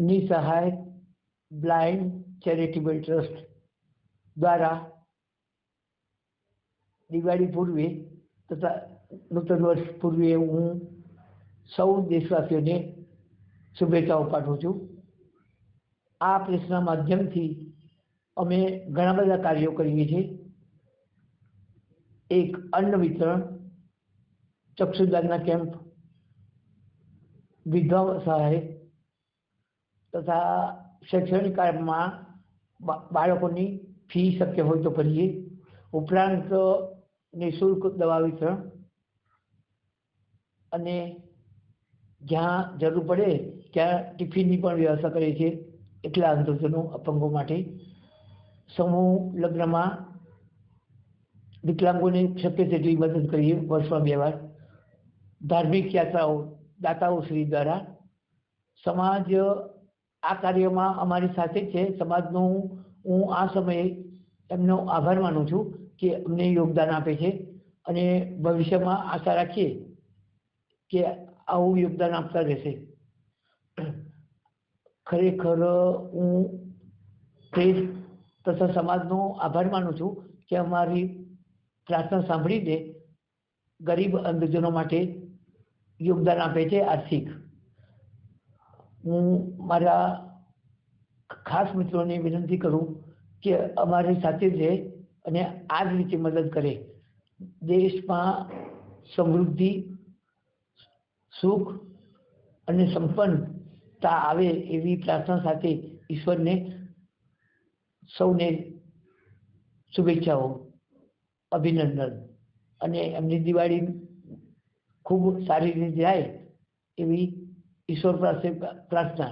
નિસહાય blind charitable trust દ્વારા દિવાળી પૂર્વે તથા નૂતન વર્ષ પૂર્વે હું સૌ દેશવાસીઓને શુભેચ્છાઓ પાઠવું છું. આ પ્રેસના માધ્યમથી અમે ઘણા બધા કાર્યો કરીએ છીએ. એક અન્ન વિતરણ, ચક્ષુદાનના કેમ્પ, વિધવા સહાય તથા શૈક્ષણિક કાર્યમાં બાળકોની ફી શક્ય હોય તો ભરીએ. ઉપરાંત, નિઃશુલ્ક દવા વિતરણ. અને જ્યાં જરૂર પડે, ત્યાં ટિફિનની પણ વ્યવસ્થા કરીએ છીએ. એટલા અંધજનો અપંગો માટે. સમૂહ લગ્નમાં વિકલાંગોને શક્ય તેટલી મદદ કરીએ વર્ષમાં બે વાર. ધાર્મિક યાત્રાઓ, દાતાઓ શ્રી દ્વારા. સમાજ આ કાર્યમાં અમારી સાથે છે સમાજનો હું આ સમયે એમનો આભાર માનું છું કે અમને યોગદાન આપે છે અને ભવિષ્યમાં આશા રાખીએ કે આવું યોગદાન આપતા રહેશે. ખરેખર હું પ્રેસ તથા સમાજનો આભાર માનું છું કે અમારી પ્રાર્થના સાંભળી દે ગરીબ અંધજનો માટે યોગદાન આપે છે આર્થિક. હું મારા ખાસ મિત્રોને વિનંતી કરું કે અમારી સાથે રહે અને આ જ રીતે મદદ કરે. દેશમાં સમૃદ્ધિ, સુખ અને સંપન્નતા આવે એવી પ્રાર્થના સાથે ઈશ્વરને સૌને શુભેચ્છાઓ, અભિનંદન અને એમની દિવાળી ખૂબ સારી રીતે જાય એવી ईश्वर প্রার্থনা